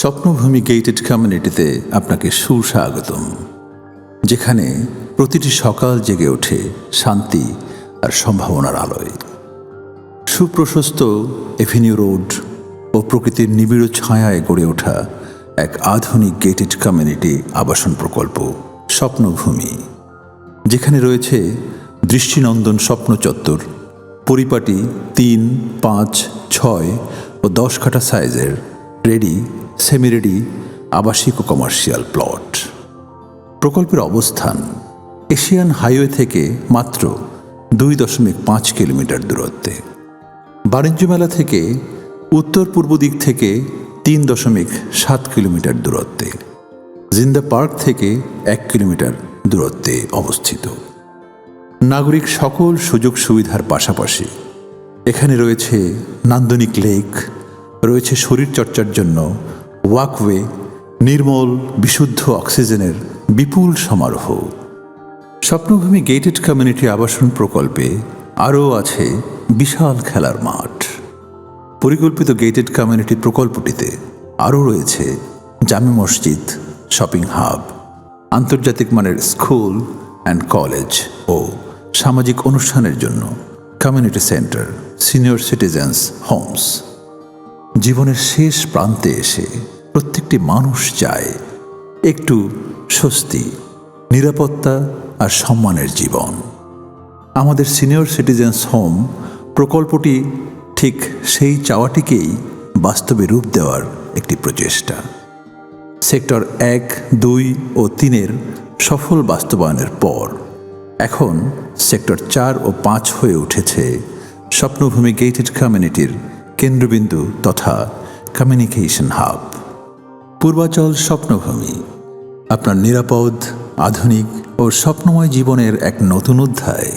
Swapnobhumi gated কমিউনিটিতে আপনাকে সুস্বাগতম, যেখানে প্রতিটি সকাল জেগে ওঠে শান্তি আর সম্ভাবনার আলোয়। সুপ্রশস্ত এভিনিউ রোড ও প্রকৃতির নিবিড় ছায়ায় গড়ে ওঠা এক আধুনিক গেটেড কমিউনিটি আবাসন প্রকল্প, স্বপ্নভূমি, যেখানে রয়েছে দৃষ্টিনন্দন স্বপ্ন চত্বর, পরিপাটি তিন, পাঁচ, ছয় ও দশ কাঠা সাইজের রেডি সেমি রেডি আবাসিক ও কমার্শিয়াল প্লট। প্রকল্পের অবস্থান এশিয়ান হাইওয়ে থেকে মাত্র দুই দশমিক পাঁচ কিলোমিটার দূরত্বে। বাণিজ্য মেলা থেকে উত্তর পূর্ব দিক থেকে তিন দশমিক সাত কিলোমিটার দূরত্বে। জিন্দা পার্ক থেকে এক কিলোমিটার দূরত্বে অবস্থিত। নাগরিক সকল সুযোগ সুবিধার পাশাপাশি এখানে রয়েছে নান্দনিক লেক রয়েছে শরীরচর্চার জন্য ওয়াকওয়ে, নির্মল, বিশুদ্ধ অক্সিজেনের বিপুল সমারোহ। স্বপ্নভূমি গেটেড কমিউনিটি আবাসন প্রকল্পে আরও আছে বিশাল খেলার মাঠ। পরিকল্পিত গেটেড কমিউনিটি প্রকল্পটিতে আরও রয়েছে জামে মসজিদ, শপিং হাব, আন্তর্জাতিক মানের স্কুল অ্যান্ড কলেজ ও সামাজিক অনুষ্ঠানের জন্য community centre, senior citizens homes. জীবনের শেষ প্রান্তে এসে প্রত্যেকটি মানুষ চায় একটু স্বস্তি, নিরাপত্তা আর সম্মানের জীবন। আমাদের সিনিয়র সিটিজেন্স হোম প্রকল্পটি ঠিক সেই চাওয়াটিকেই বাস্তবে রূপ দেওয়ার একটি প্রচেষ্টা। সেক্টর এক, দুই ও তিনের সফল বাস্তবায়নের পর এখন সেক্টর চার ও পাঁচ হয়ে উঠেছে স্বপ্নভূমি গেটেড কমিউনিটির কেন্দ্রবিন্দু তথা কমিউনিকেশন হাব পূর্বাচল স্বপ্নভূমি। আপনার নিরাপদ, আধুনিক ও স্বপ্নময় জীবনের এক নতুন অধ্যায়।